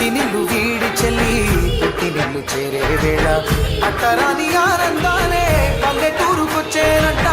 మెట్టి నిల్లు వీడి చెల్లి పుట్టి నిల్లు చేరే వేళ. అట్టరాని ఆనందాలే పల్లెటూరుకొచ్చేనంట.